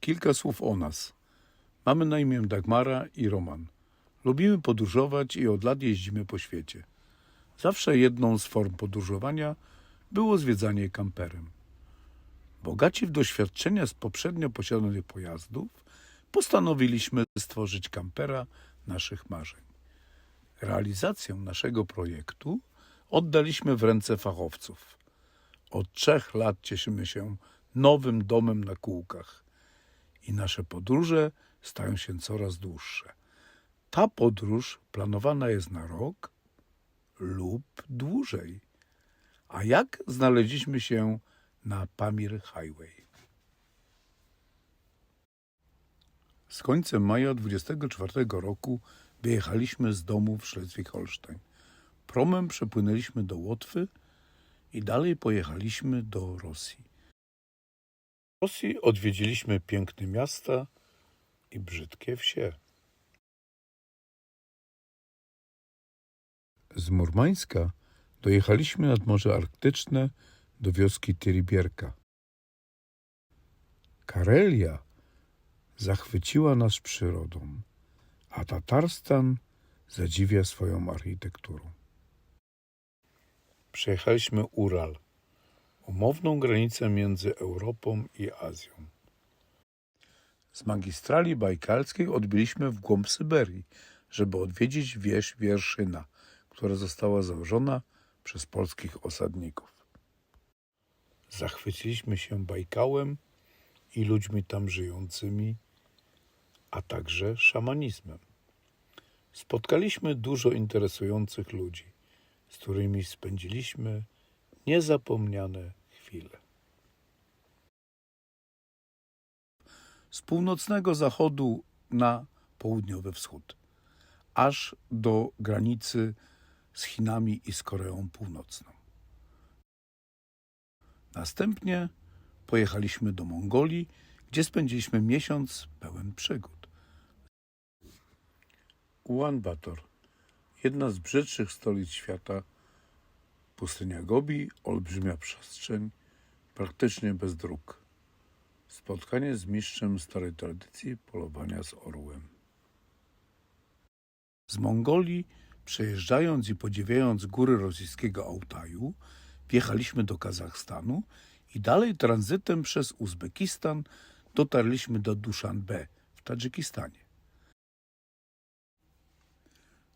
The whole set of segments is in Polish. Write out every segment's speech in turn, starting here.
Kilka słów o nas. Mamy na imię Dagmara i Roman. Lubimy podróżować i od lat jeździmy po świecie. Zawsze jedną z form podróżowania było zwiedzanie kamperem. Bogaci w doświadczenia z poprzednio posiadanych pojazdów, postanowiliśmy stworzyć kampera naszych marzeń. Realizację naszego projektu oddaliśmy w ręce fachowców. Od trzech lat cieszymy się nowym domem na kółkach i nasze podróże stają się coraz dłuższe. Ta podróż planowana jest na rok lub dłużej. A jak znaleźliśmy się na Pamir Highway? Z końcem maja 24 roku wyjechaliśmy z domu w Szlezwig-Holstein. Promem przepłynęliśmy do Łotwy i dalej pojechaliśmy do Rosji. W Rosji odwiedziliśmy piękne miasta i brzydkie wsie. Z Murmańska dojechaliśmy nad Morze Arktyczne do wioski Tyribierka. Karelia zachwyciła nas przyrodą, a Tatarstan zadziwia swoją architekturą. Przejechaliśmy Ural, umowną granicę między Europą i Azją. Z magistrali bajkalskiej odbyliśmy w głąb Syberii, żeby odwiedzić wieś Wierszyna, która została założona przez polskich osadników. Zachwyciliśmy się Bajkałem i ludźmi tam żyjącymi, a także szamanizmem. Spotkaliśmy dużo interesujących ludzi, z którymi spędziliśmy niezapomniane chwile. Z północnego zachodu na południowy wschód, aż do granicy z Chinami i z Koreą Północną. Następnie pojechaliśmy do Mongolii, gdzie spędziliśmy miesiąc pełen przygód. Ulaanbaatar, jedna z brzydszych stolic świata, pustynia Gobi, olbrzymia przestrzeń, praktycznie bez dróg. Spotkanie z mistrzem starej tradycji polowania z orłem. Z Mongolii, przejeżdżając i podziwiając góry rosyjskiego Altaju, wjechaliśmy do Kazachstanu i dalej tranzytem przez Uzbekistan dotarliśmy do Duszanbe w Tadżykistanie.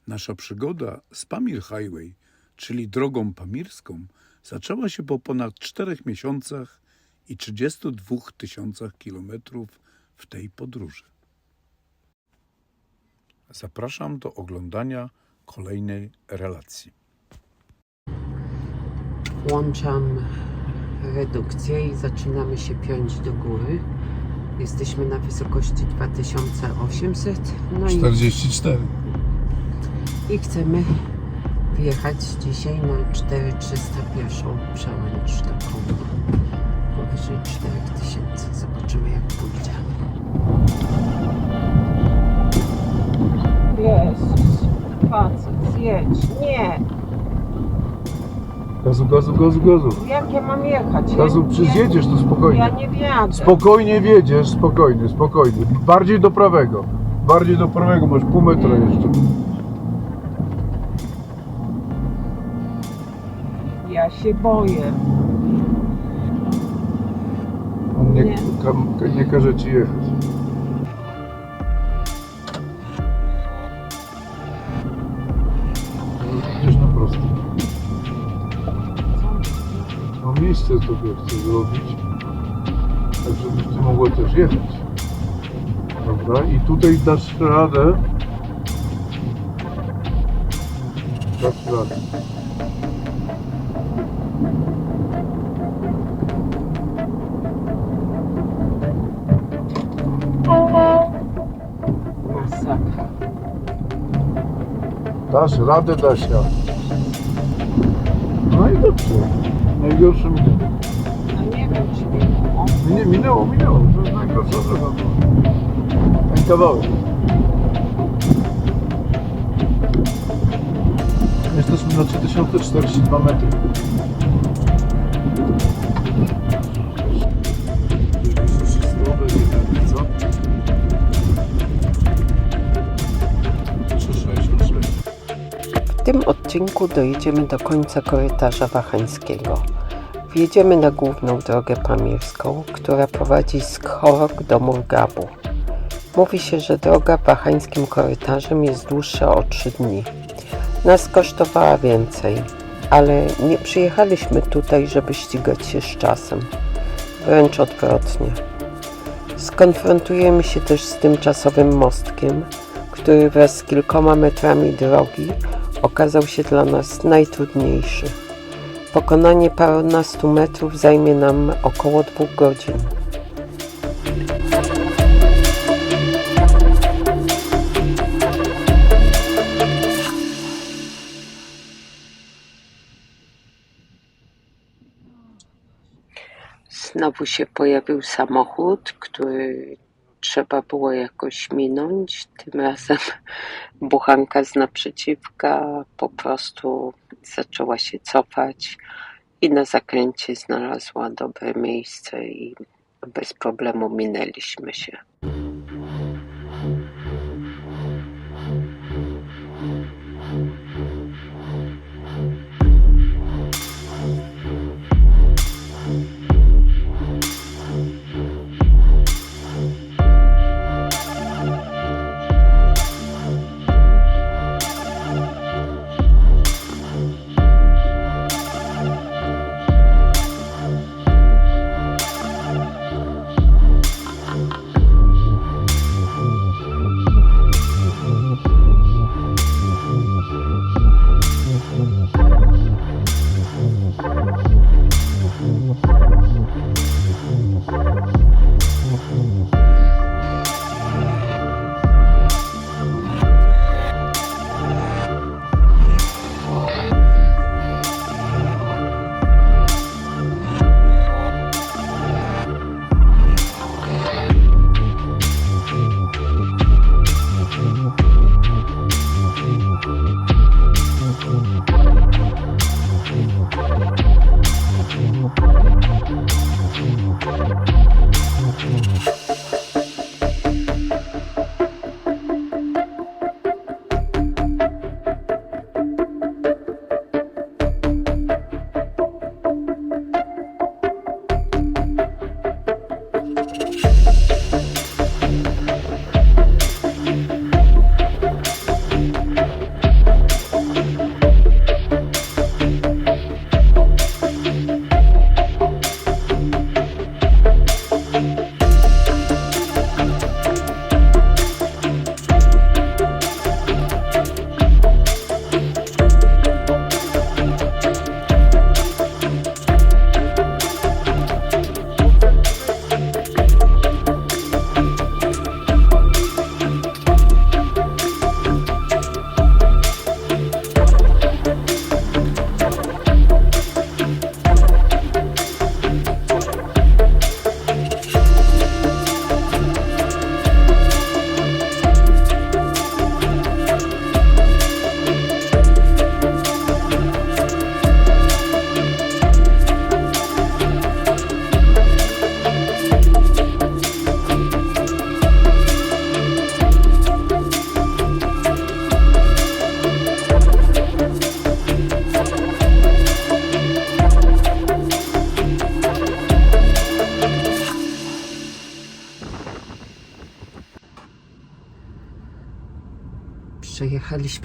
Nasza przygoda z Pamir Highway, czyli drogą pamirską, zaczęła się po ponad czterech miesiącach i 32 tysiącach kilometrów w tej podróży. Zapraszam do oglądania kolejnej relacji. Włączam redukcję i zaczynamy się piąć do góry. Jesteśmy na wysokości 2800. No i, 44. i chcemy wjechać dzisiaj na 4301 przełęcz taką powyżej 4000. Zobaczymy jak pójdzie. Jezus, facet, zjedź, nie! Gazu, gazu, gazu, gazu. Jak ja mam jechać? Gazu, Ja- przyjedziesz tu Ja spokojnie. nie wjadę. Spokojnie wiedziesz, spokojnie, spokojnie. Bardziej do prawego. Bardziej do prawego, masz pół metra jeszcze. Się boję. On nie, Nie. ka, nie każe ci jechać. Gdzieś na prosto. Mam miejsce sobie chcę zrobić, tak żebyś ty mogła też jechać. Dobra, i tutaj dasz radę. Dasz radę. Dasz radę, Dasia. No i dobrze. Najgorsze minęło. No nie wiem, czy minęło. Nie, minęło, minęło. To jest najgorsza rzecz. Ten kawałek. Jesteśmy na 3042 metry. Tym odcinku dojedziemy do końca korytarza wachańskiego. Wjedziemy na główną drogę pamierską, która prowadzi z Chorok do Murgabu. Mówi się, że droga wachańskim korytarzem jest dłuższa o 3 dni. Nas kosztowała więcej, ale nie przyjechaliśmy tutaj, żeby ścigać się z czasem. Wręcz odwrotnie. Skonfrontujemy się też z tymczasowym mostkiem, który wraz z kilkoma metrami drogi okazał się dla nas najtrudniejszy. Pokonanie parunastu metrów zajmie nam około dwóch godzin. Znowu się pojawił samochód, który trzeba było jakoś minąć. Tym razem buchanka z naprzeciwka po prostu zaczęła się cofać i na zakręcie znalazła dobre miejsce i bez problemu minęliśmy się.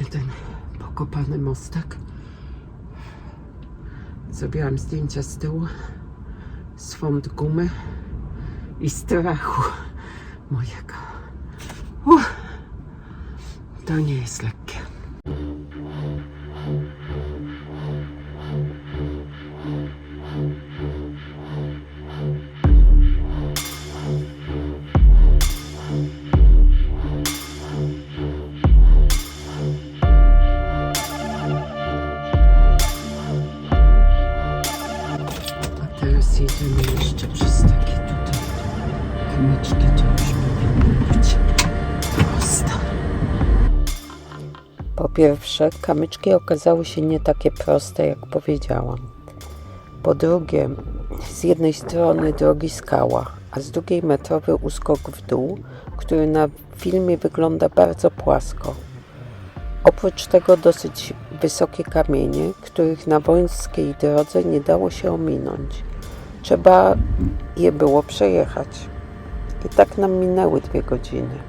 Ten pokopany mostek. Zrobiłam zdjęcia z tyłu, z font gumy i strachu mojego. Uff, to nie jest lekkie. Pierwsze, kamyczki okazały się nie takie proste, jak powiedziałam. Po drugie, z jednej strony drogi skała, a z drugiej metrowy uskok w dół, który na filmie wygląda bardzo płasko. Oprócz tego dosyć wysokie kamienie, których na wąskiej drodze nie dało się ominąć. Trzeba je było przejechać. I tak nam minęły dwie godziny.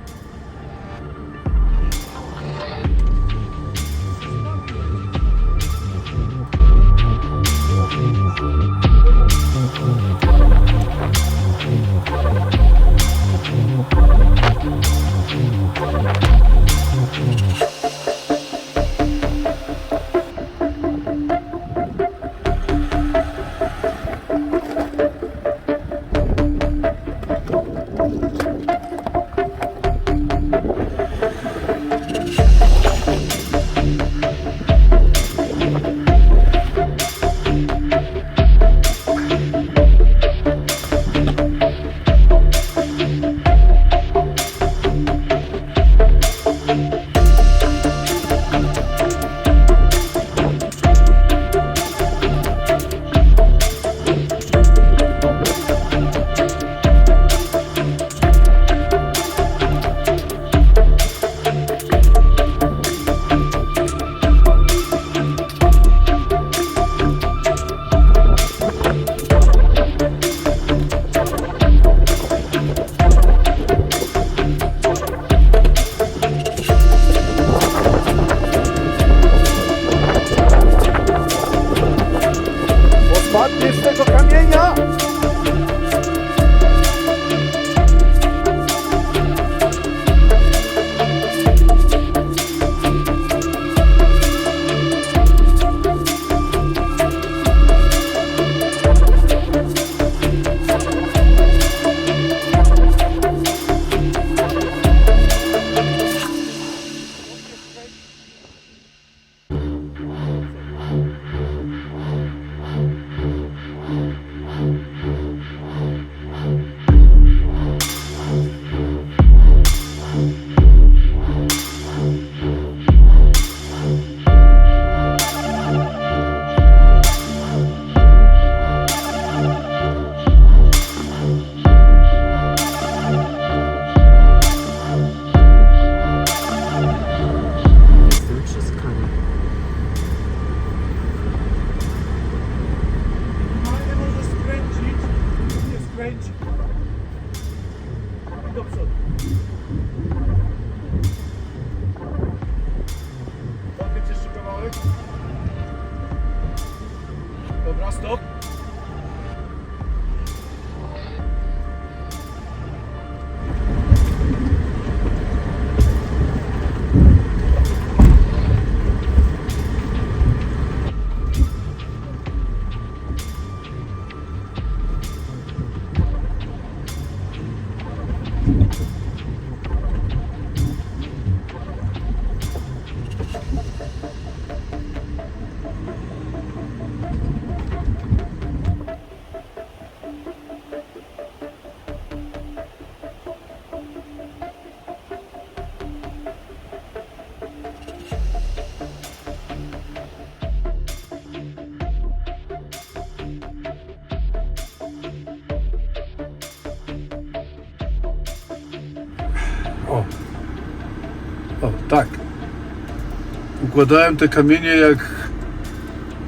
Układałem te kamienie jak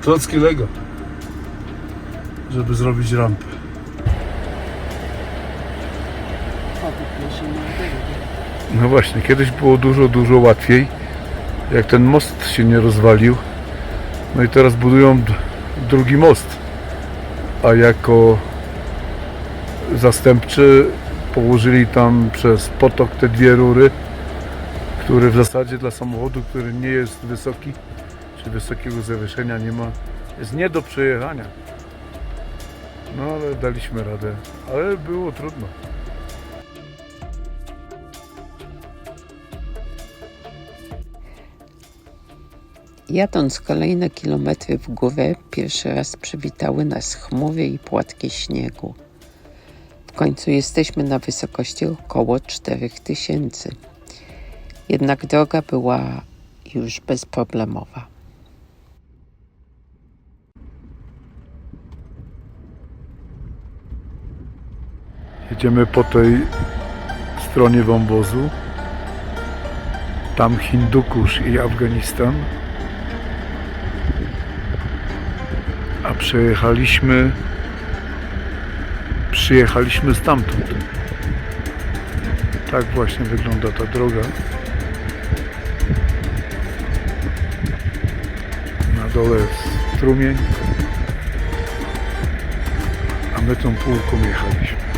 klocki Lego, żeby zrobić rampę. No właśnie, kiedyś było dużo, dużo łatwiej, jak ten most się nie rozwalił. No i teraz budują drugi most, a jako zastępczy położyli tam przez potok te dwie rury, które w zasadzie dla samochodu, który nie jest wysoki, czy wysokiego zawieszenia nie ma, jest nie do przejechania. No ale daliśmy radę, ale było trudno. Jadąc kolejne kilometry w górę, pierwszy raz przywitały nas chmury i płatki śniegu. W końcu jesteśmy na wysokości około 4000. Jednak droga była już bezproblemowa. Jedziemy po tej stronie wąwozu. Tam Hindukusz i Afganistan. A przejechaliśmy przyjechaliśmy stamtąd. Tak właśnie wygląda ta droga. Dole strumień, a my tą półką jechaliśmy.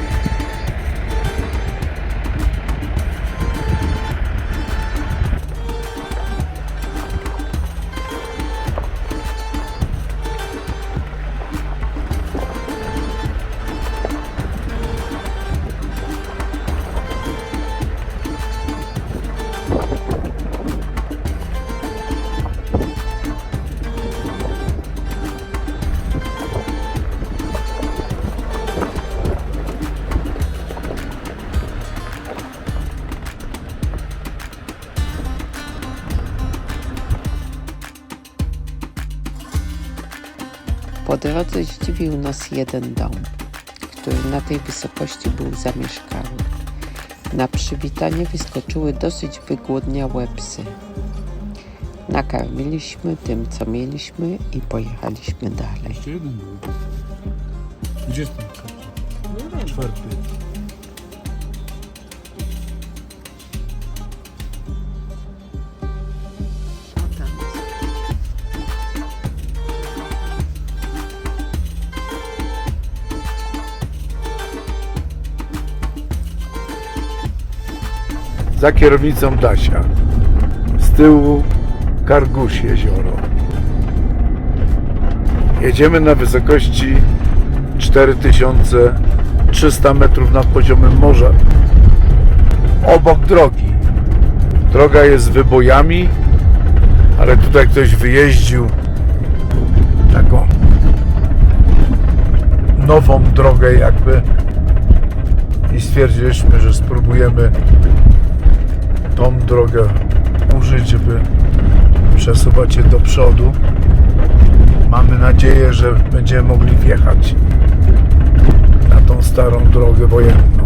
Po drodze zdziwił nas jeden dom, który na tej wysokości był zamieszkały. Na przywitanie wyskoczyły dosyć wygłodniałe psy. Nakarmiliśmy tym, co mieliśmy i pojechaliśmy dalej. Jeszcze jeden był. Gdzie jest ten Czwarty. Za kierownicą Dasia. Z tyłu Kargusz jezioro. Jedziemy na wysokości 4300 metrów nad poziomem morza. Obok drogi. Droga jest z wybojami, ale tutaj ktoś wyjeździł taką nową drogę jakby i stwierdziliśmy, że spróbujemy tą drogę użyć, żeby przesuwać się do przodu. Mamy nadzieję, że będziemy mogli wjechać na tą starą drogę wojenną.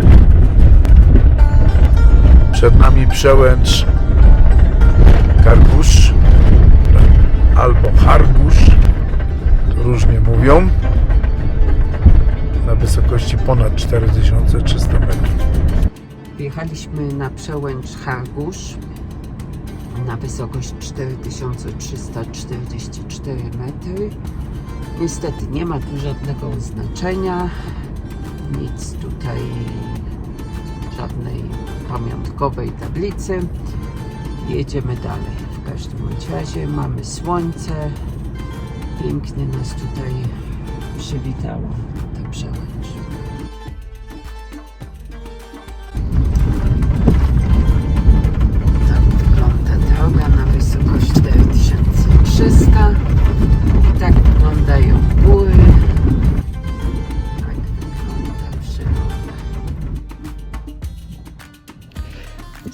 Przed nami przełęcz Kargusz albo Hargusz, różnie mówią, na wysokości ponad 4300 metrów. Wjechaliśmy na przełęcz Hargusz na wysokość 4344 metry. Niestety nie ma tu żadnego oznaczenia, nic tutaj, żadnej pamiątkowej tablicy. Jedziemy dalej. W każdym razie mamy słońce. Pięknie nas tutaj przywitało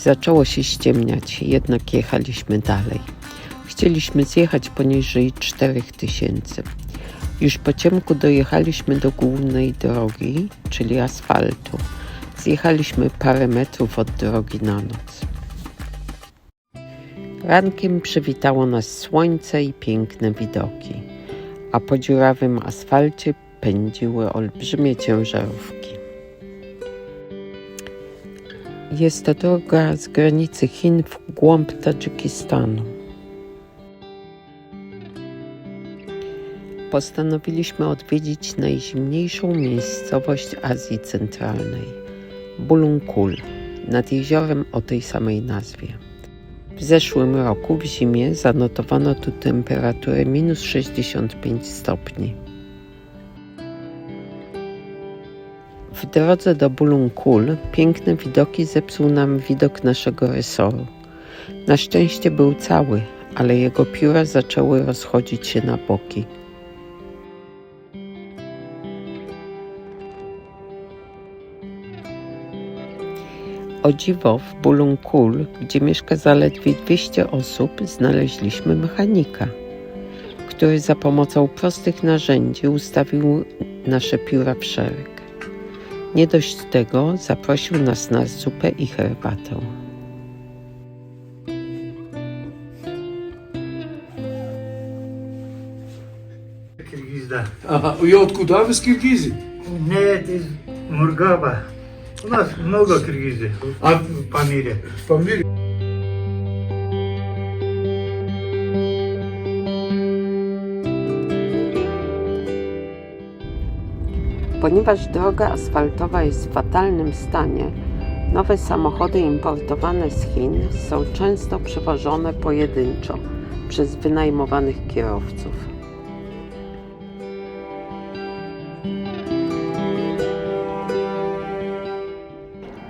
Zaczęło się ściemniać, jednak jechaliśmy dalej. Chcieliśmy zjechać poniżej 4000. Już po ciemku dojechaliśmy do głównej drogi, czyli asfaltu. Zjechaliśmy parę metrów od drogi na noc. Rankiem przywitało nas słońce i piękne widoki, a po dziurawym asfalcie pędziły olbrzymie ciężarówki. Jest to droga z granicy Chin w głąb Tadżykistanu. Postanowiliśmy odwiedzić najzimniejszą miejscowość Azji Centralnej Bulunkul nad jeziorem o tej samej nazwie. W zeszłym roku w zimie zanotowano tu temperaturę minus 65 stopni. W drodze do Bulunkul piękne widoki zepsuł nam widok naszego resoru. Na szczęście był cały, ale jego pióra zaczęły rozchodzić się na boki. O dziwo w Bulunkul, gdzie mieszka zaledwie 200 osób, znaleźliśmy mechanika, który za pomocą prostych narzędzi ustawił nasze pióra w szereg. Nie dość tego, zaprosił nas na zupę i herbatę. Kirgizda. Aha, i odkud z Nie, to jest Murgaba. U no, nas mnogo Kirgizji. A w Pamirie. W Pamirie. Ponieważ droga asfaltowa jest w fatalnym stanie, nowe samochody importowane z Chin są często przewożone pojedynczo przez wynajmowanych kierowców.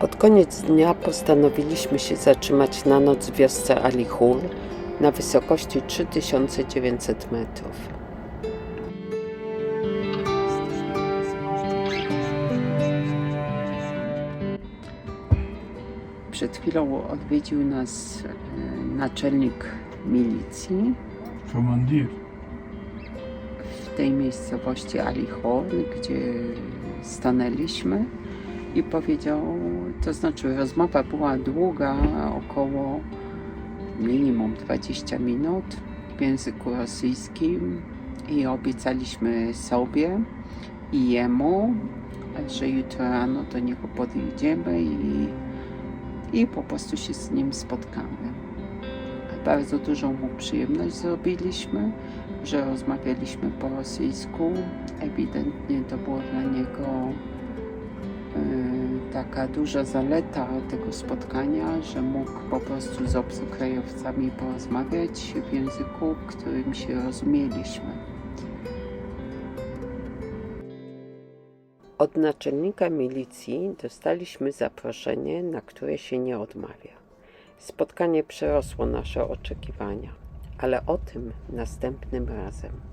Pod koniec dnia postanowiliśmy się zatrzymać na noc w wiosce Alihur na wysokości 3900 metrów. Przed chwilą odwiedził nas e, naczelnik milicji. Komandir. W tej miejscowości Alichor, gdzie stanęliśmy i powiedział, to znaczy rozmowa była długa, około minimum 20 minut w języku rosyjskim i obiecaliśmy sobie i jemu, że jutro rano do niego podjedziemy i i po prostu się z nim spotkamy. Bardzo dużą mu przyjemność zrobiliśmy, że rozmawialiśmy po rosyjsku. Ewidentnie to było dla niego y, taka duża zaleta tego spotkania, że mógł po prostu z obcokrajowcami porozmawiać w języku, którym się rozumieliśmy. Od naczelnika milicji dostaliśmy zaproszenie, na które się nie odmawia. Spotkanie przerosło nasze oczekiwania, ale o tym następnym razem.